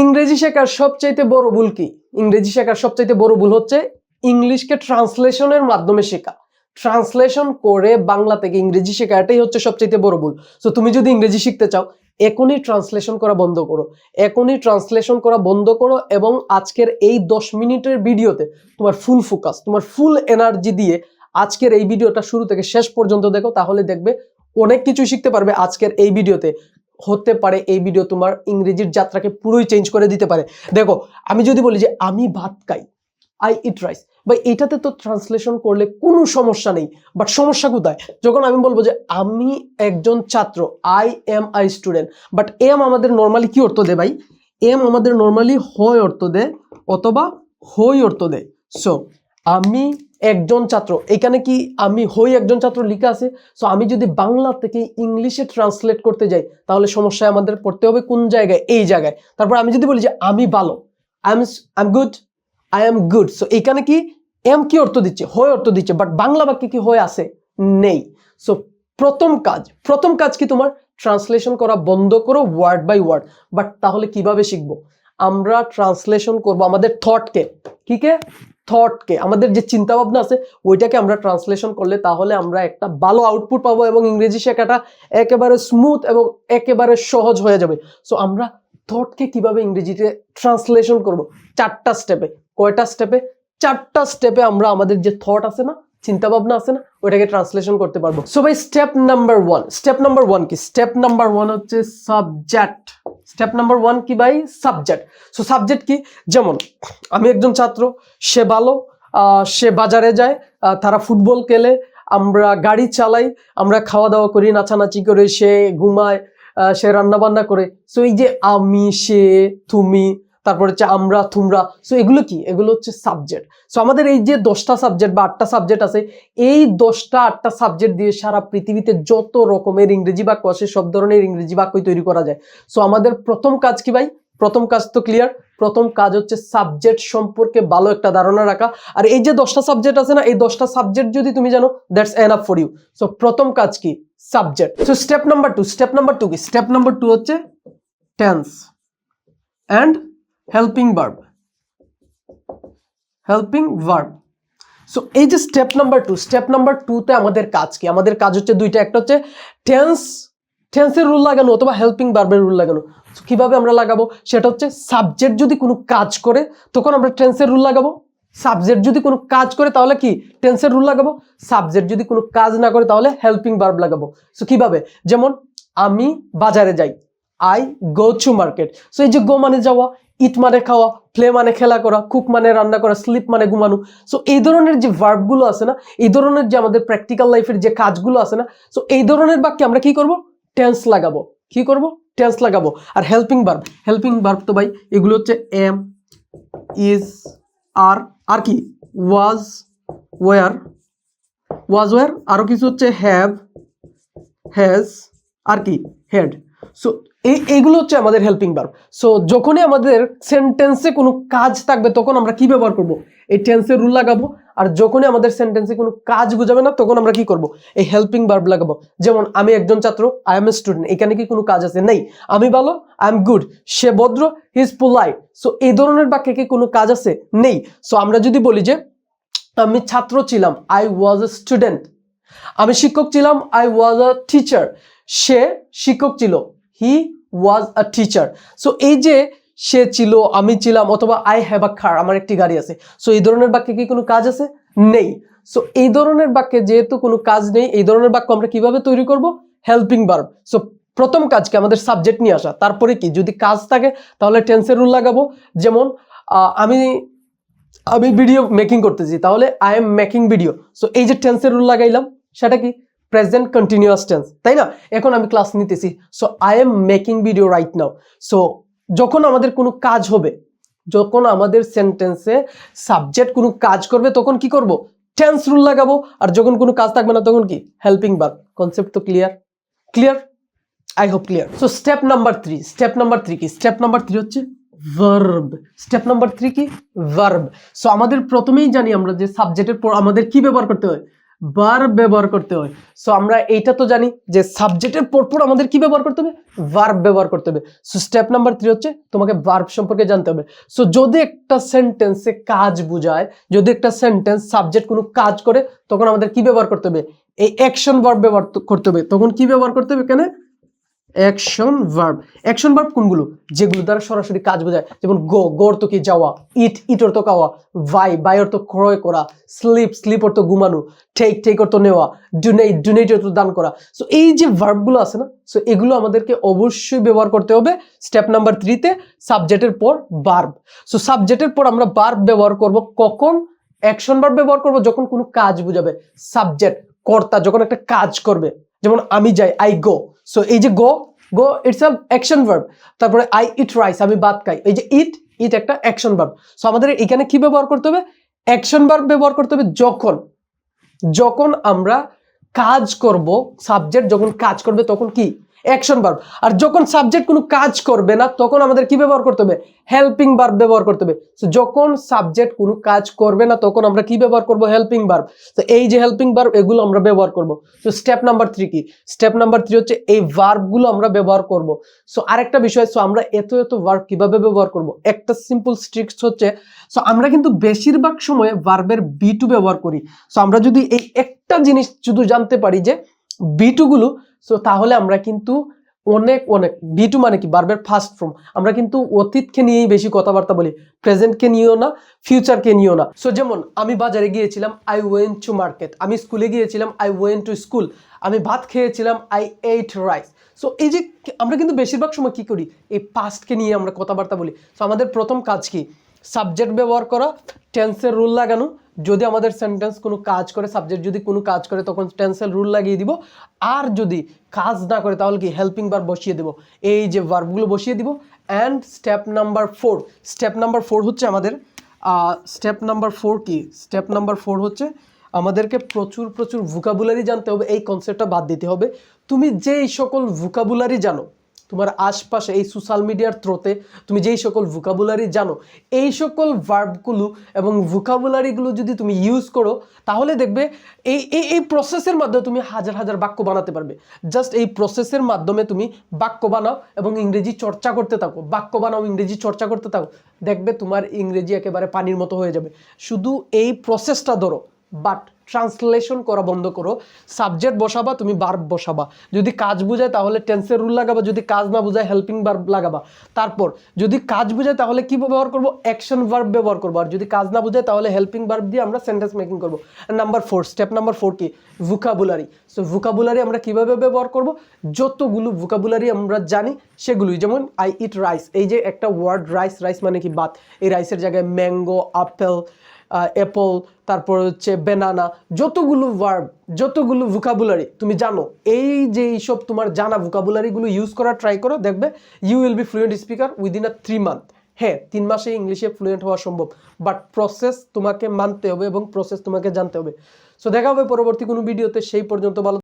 ইংরেজি শেখার সবচাইতে বড় ভুল কি? ইংরেজি শেখার সবচাইতে বড় ভুল হচ্ছে ইংলিশকে ট্রান্সলেশনের মাধ্যমে শেখা। ট্রান্সলেশন করে বাংলা থেকে ইংরেজি শেখা, এটাই হচ্ছে সবচাইতে বড় ভুল। সো তুমি যদি ইংরেজি শিখতে চাও, এখনই ট্রান্সলেশন করা বন্ধ করো। এখনই ট্রান্সলেশন করা বন্ধ করো এবং আজকের এই দশ মিনিটের ভিডিওতে তোমার ফুল ফোকাস তোমার ফুল এনার্জি দিয়ে আজকের এই ভিডিওটা শুরু থেকে শেষ পর্যন্ত দেখো, তাহলে দেখবে অনেক কিছু শিখতে পারবে আজকের এই ভিডিওতে। হতে পারে এই ভিডিও তোমার ইংরেজির যাত্রাকে পুরোই চেঞ্জ করে দিতে পারে। দেখো, আমি যদি বলি যে আমি ভাত খাই আই ইট রাইস বা এটাতে তো ট্রান্সলেশন করলে কোনো সমস্যা নেই বাট সমস্যা কোথায়? যখন আমি বলব যে আমি একজন ছাত্র I am I student but am আমাদের নর্মালি কি অর্থ দেয় ভাই? এম আমাদের নর্মালি হয় অর্থ দেয়, অথবা হই অর্থ দেয়। সো আমি একজন ছাত্র, এখানে কি আমি হই একজন ছাত্র লিখা আছে? সো আমি যদি বাংলা থেকে ইংলিশে ট্রান্সলেট করতে যাই, তাহলে সমস্যায় আমাদের পড়তে হবে কোন জায়গায়? এই জায়গায়। তারপর আমি যদি বলি যে আমি ভালো I am I am good I am good so এখানে কি এম কি অর্থ দিচ্ছে? হয় অর্থ দিচ্ছে বাট বাংলা বাক্যে কি হয়ে আছে? নেই। সো প্রথম কাজ প্রথম কাজ কি তোমার? ট্রান্সলেশন করা বন্ধ করো ওয়ার্ড বাই ওয়ার্ড বাট তাহলে কীভাবে শিখব? আমরা ট্রান্সলেশন করব আমাদের থটকে কি কে? থটকে আমাদের যে চিন্তা ভাবনা আছে, ওইটাকে আমরা ট্রান্সলেশন করলে তাহলে আমরা একটা ভালো আউটপুট পাবো এবং ইংরেজি শেখাটা একেবারে স্মুথ এবং একেবারে সহজ হয়ে যাবে। সো আমরা থটকে কীভাবে ইংরেজিতে ট্রান্সলেশন করব? চারটা স্টেপে কয়টা স্টেপে চারটা স্টেপে আমরা আমাদের যে থট আছে না চিন্তা ভাবনা আছে না? ওইটাকে ট্রান্সলেশন করতে পারব। সো ভাই step number one step number one কি? স্টেপ নাম্বার ওয়ান হচ্ছে সাবজেক্ট স্টেপ নাম্বার ওয়ান কি ভাই সাবজেক্ট সো সাবজেক্ট কি? যেমন, আমি একজন ছাত্র, সে ভালো সে বাজারে যায় তারা ফুটবল খেলে, আমরা গাড়ি চালাই, আমরা খাওয়া দাওয়া করি, নাচানাচি করে, সে ঘুমায় সে রান্না বান্না করে। সো এই যে আমি, সে, তুমি তারপর হচ্ছে আমরা তোমরা সো এগুলো কি? এগুলো হচ্ছে সাবজেক্ট সো আমাদের এই যে দশটা সাবজেক্ট বা আটটা সাবজেক্ট আছে, এই দশটা, আটটা সাবজেক্ট দিয়ে সারা পৃথিবীতে যত রকমের ইংরেজি বাক্য আছে, সব ধরনের ইংরেজি বাক্যই তৈরি করা যায়। সো আমাদের প্রথম কাজ কি ভাই? প্রথম কাজ তো ক্লিয়ার প্রথম কাজ হচ্ছে সাবজেক্ট সম্পর্কে ভালো একটা ধারণা রাখা। আর এই যে দশটা সাবজেক্ট আছে না, এই দশটা সাবজেক্ট যদি তুমি জানো that's enough for you so প্রথম কাজ কি? Subject so step number two step number two কি? স্টেপ নাম্বার টু হচ্ছে tense and helping verb helping verb so এই যে step number two step number টুতে আমাদের কাজ কি? আমাদের কাজ হচ্ছে দুইটা, একটা হচ্ছে টেন্স টেন্সের রুল লাগানো অথবা হেল্পিং ভার্বের রুল লাগানো। কীভাবে আমরা লাগাবো? সেটা হচ্ছে সাবজেক্ট যদি কোনো কাজ করে, তখন আমরা টেন্সের রুল লাগাবো। সাবজেক্ট যদি কোনো কাজ করে, তাহলে কি? টেন্সের রুল লাগাবো। সাবজেক্ট যদি কোনো কাজ না করে, তাহলে হেল্পিং ভার্ব লাগাবো। সো কীভাবে? যেমন, আমি বাজারে যাই। I go to market so এই যে গো মানে যাওয়া ইট মানে খাওয়া প্লে মানে খেলা করা কুক মানে রান্না করা স্লিপ মানে ঘুমানো। সো এই ধরনের যে ভার্বগুলো আছে না, এই ধরনের যে আমাদের প্র্যাকটিক্যাল লাইফের যে কাজগুলো আছে না সো এই ধরনের বাক্যে আমরা কি করব? টেন্স লাগাবো। কি করব? টেন্স লাগাবো। আর হেল্পিং ভার্ব হেল্পিং ভার্ব তো ভাই, এগুলো হচ্ছে এম ইজ আর আর কি? ওয়াজ ওয়ার ওয়াজ ওয়ার আরও কিছু হচ্ছে হ্যাভ হ্যাজ আর কি? হেড সো এই, এইগুলো হচ্ছে আমাদের হেল্পিং ভার্ব সো যখনই আমাদের সেন্টেন্সে কোনো কাজ থাকবে, তখন আমরা কি ব্যবহার করব? এই টেন্সের রুল লাগাবো। আর যখনই আমাদের সেন্টেন্সে কোনো কাজ বোঝাবে না, তখন আমরা কি করব? এই হেল্পিং ভার্ব লাগাবো। যেমন, আমি একজন ছাত্র আই এম এ স্টুডেন্ট এখানে কি কোনো কাজ আছে? নেই। আমি ভালো আই এম গুড সে ভদ্র হি ইজ পোলাইট সো এই ধরনের বাক্যে কি কোনো কাজ আছে? নেই। সো আমরা যদি বলি যে, আমি ছাত্র ছিলাম আই ওয়াজ এ স্টুডেন্ট আমি শিক্ষক ছিলাম আই ওয়াজ আ টিচার সে শিক্ষক ছিল হি ওয়াজ আ টিচার সো এই যে সে ছিল, আমি ছিলাম, অথবা আই হ্যাভ আ কার আমার একটি গাড়ি আছে। সো এই ধরনের বাক্যে কি কোনো কাজ আছে? নেই। সো এই ধরনের বাক্যে যেহেতু কোনো কাজ নেই, এই ধরনের বাক্য আমরা কীভাবে তৈরি করব? হেল্পিং ভার্ব সো প্রথম কাজকে আমাদের সাবজেক্ট নিয়ে আসা। তারপরে কি? যদি কাজ থাকে, তাহলে টেন্সের রুল লাগাবো। যেমন আমি আমি ভিডিও মেকিং করতেছি, তাহলে I am making video so এই যে টেন্সের রুল লাগাইলাম, সেটা কি? প্রেজেন্ট কন্টিনিউয়াস টেন্স তাই না? এখন আমি ক্লাস নিতেছি। So I am making video right now so যখন আমাদের কোনো কাজ হবে, যখন আমাদের সেন্টেন্সে সাবজেক্ট কোনো কাজ করবে, তখন কি করব? টেন্স রুল লাগাবো। আর যখন কোনো কাজ থাকবে না, তখন কি? হেল্পিং বার কনসেপ্ট তো clear clear I hope clear so step number three step number three কি? স্টেপ নাম্বার থ্রি হচ্ছে ভার্ব স্টেপ নাম্বার থ্রি কি? ভার্ব সো আমাদের প্রথমেই জানি আমরা যে সাবজেক্টের পর আমাদের কি ব্যবহার করতে হয়? ভার্ব ব্যবহার করতে হয়। সো আমরা এইটা তো জানি যে সাবজেক্টের পরপর আমাদের কি ব্যবহার করতে হবে? ভার্ব ব্যবহার করতে হবে। সো স্টেপ নাম্বার থ্রি হচ্ছে তোমাকে ভার্ব সম্পর্কে জানতে হবে। সো যদি একটা সেন্টেন্সে কাজ বুঝায়, যদি একটা সেন্টেন্স সাবজেক্ট কোনো কাজ করে, তখন আমাদের কি ব্যবহার করতে হবে? এই অ্যাকশন ভার্ব ব্যবহার করতে হবে। তখন কি ব্যবহার করতে হবে এখানে? অ্যাকশন ভার্ব অ্যাকশন ভার্ব কোনগুলো? যেগুলো দ্বারা সরাসরি কাজ বোঝায়। যেমন গো গো অর্থ কি যাওয়া? ইট ইট অর্থ খাওয়া। ভাই বাই অর্থ ক্রয় করা। স্লিপ স্লিপ অর্থ ঘুমানো। টেক টেক অর্থ নেওয়া। ডোনেট ডোনেট অর্থ দান করা। সো এই যে ভার্বগুলো আছে না সো এগুলো আমাদেরকে অবশ্যই ব্যবহার করতে হবে স্টেপ নাম্বার থ্রিতে সাবজেক্টের পর বার্ব সো সাবজেক্টের পর আমরা বার্ব ব্যবহার করব কখন? অ্যাকশন ভার্ব ব্যবহার করব যখন কোনো কাজ বুঝাবে। সাবজেক্ট কর্তা যখন একটা কাজ করবে। যেমন আমি যাই আই গো সো এই যে go go it's a action verb তারপরে আই ইট রাইস আমি ভাত খাই। এই যে ইট ইট একটা অ্যাকশন ভার্ব সো আমাদের এখানে কি ব্যবহার করতে হবে? অ্যাকশন ভার্ব ব্যবহার করতে হবে যখন। যখন আমরা কাজ করব সাবজেক্ট যখন কাজ করবে, তখন কি? অ্যাকশন ভার্ব আর যখন সাবজেক্ট কোনো কাজ করবে না তখন আমাদের কি ব্যবহার করতে হবে? হেল্পিং ভার্ব ব্যবহার করতে হবে। So, যখন সাবজেক্ট কোনো কাজ করবে না তখন আমরা কি ব্যবহার করব? হেল্পিং ভার্ব তো এই যে হেল্পিং ভার্ব এগুলো আমরা ব্যবহার করব। তো স্টেপ নাম্বার থ্রি কি? স্টেপ নাম্বার থ্রি হচ্ছে এই ভার্বগুলো আমরা ব্যবহার করব। সো আরেকটা বিষয় সো আমরা এত এত ভার্ব কীভাবে ব্যবহার করব? একটা সিম্পল স্ট্রিক্স হচ্ছে সো আমরা কিন্তু বেশিরভাগ সময়ে ভার্বের বি টু ব্যবহার করি। সো আমরা যদি এই একটা জিনিস শুধু জানতে পারি যে বি গুলো সো তাহলে আমরা কিন্তু অনেক অনেক বি টু মানে কি? বারবার ফার্স্ট ফর্ম আমরা কিন্তু অতীতকে নিয়েই বেশি কথাবার্তা বলি প্রেজেন্টকে নিয়েও না ফিউচারকে নিয়েও না। সো যেমন, আমি বাজারে গিয়েছিলাম আই ওয়েন টু মার্কেট আমি স্কুলে গিয়েছিলাম আই ওয়েন টু স্কুল আমি ভাত খেয়েছিলাম আই এইট রাইস সো এই যে, আমরা কিন্তু বেশিরভাগ সময় কি করি? এই পাস্টকে নিয়ে আমরা কথাবার্তা বলি। সো আমাদের প্রথম কাজ কি? সাবজেক্ট ব্যবহার করা টেন্সের রুল লাগানো। যদি আমাদের সেন্টেন্স কোনো কাজ করে সাবজেক্ট যদি কোনো কাজ করে, তখন টেন্সের রুল লাগিয়ে দিব। আর যদি কাজ না করে, তাহলে কি হেল্পিং বার বসিয়ে দেব। এই যে ভার্বগুলো বসিয়ে দিব। And step number four step number four হচ্ছে আমাদের স্টেপ নাম্বার ফোর কি? স্টেপ নাম্বার ফোর হচ্ছে আমাদেরকে প্রচুর প্রচুর ভোকাবুলারি জানতে হবে। এই কনসেপ্টটা বাদ দিতে হবে। তুমি যেই সকল ভোকাবুলারি জানো তোমার আশপাশে এই সোশ্যাল মিডিয়ার থ্রোতে তুমি যেই সকল ভোকাবুলারি জানো, এই সকল ভার্বগুলো এবং ভোকাবুলারিগুলো যদি তুমি ইউজ করো, তাহলে দেখবে এই এই এই প্রসেসের মাধ্যমে তুমি হাজার হাজার বাক্য বানাতে পারবে। জাস্ট এই প্রসেসের মাধ্যমে তুমি বাক্য বানাও এবং ইংরেজি চর্চা করতে থাকো। বাক্য বানাও, ইংরেজি চর্চা করতে থাকো, দেখবে তোমার ইংরেজি একেবারে পানির মতো হয়ে যাবে। শুধু এই প্রসেসটা ধরো বাট ট্রান্সলেশন করা বন্ধ করো। সাবজেক্ট বসাবা, তুমি বার্ব বসাবা। যদি কাজ বুঝায় তাহলে টেন্সের রুল লাগাবা, যদি কাজ না বুঝায় হেল্পিং বার্ব লাগাবা। তারপর, যদি কাজ বুঝায় তাহলে কি ব্যবহার করব? অ্যাকশন ভার্ব ব্যবহার করব। আর যদি কাজ না বুঝায় তাহলে হেল্পিং ভার্ব দিয়ে আমরা সেন্টেন্স মেকিং করব। Number four step number four কি? ভুকাবুলারি সো ভুকাবুলারি আমরা কীভাবে ব্যবহার করব? যতগুলো ভুকাবুলারি আমরা জানি, সেগুলোই। যেমন আই ইট রাইস এই যে একটা ওয়ার্ড রাইস রাইস মানে কি? বাত এই রাইসের জায়গায় ম্যাঙ্গো আপেল অ্যাপল তারপর হচ্ছে বেনানা যতগুলো ভার্ব যতগুলো ভোকাবুলারি তুমি জানো, এই যে এইসব তোমার জানা ভোকাবুলারিগুলো ইউজ করা ট্রাই করো, দেখবে you will be fluent speaker within a three month হ্যাঁ তিন মাসে ইংলিশে ফ্লুয়েন্ট হওয়া সম্ভব বাট প্রসেস তোমাকে মানতে হবে এবং প্রসেস তোমাকে জানতে হবে। সো দেখা হবে পরবর্তী কোনো ভিডিওতে সেই পর্যন্ত ভালো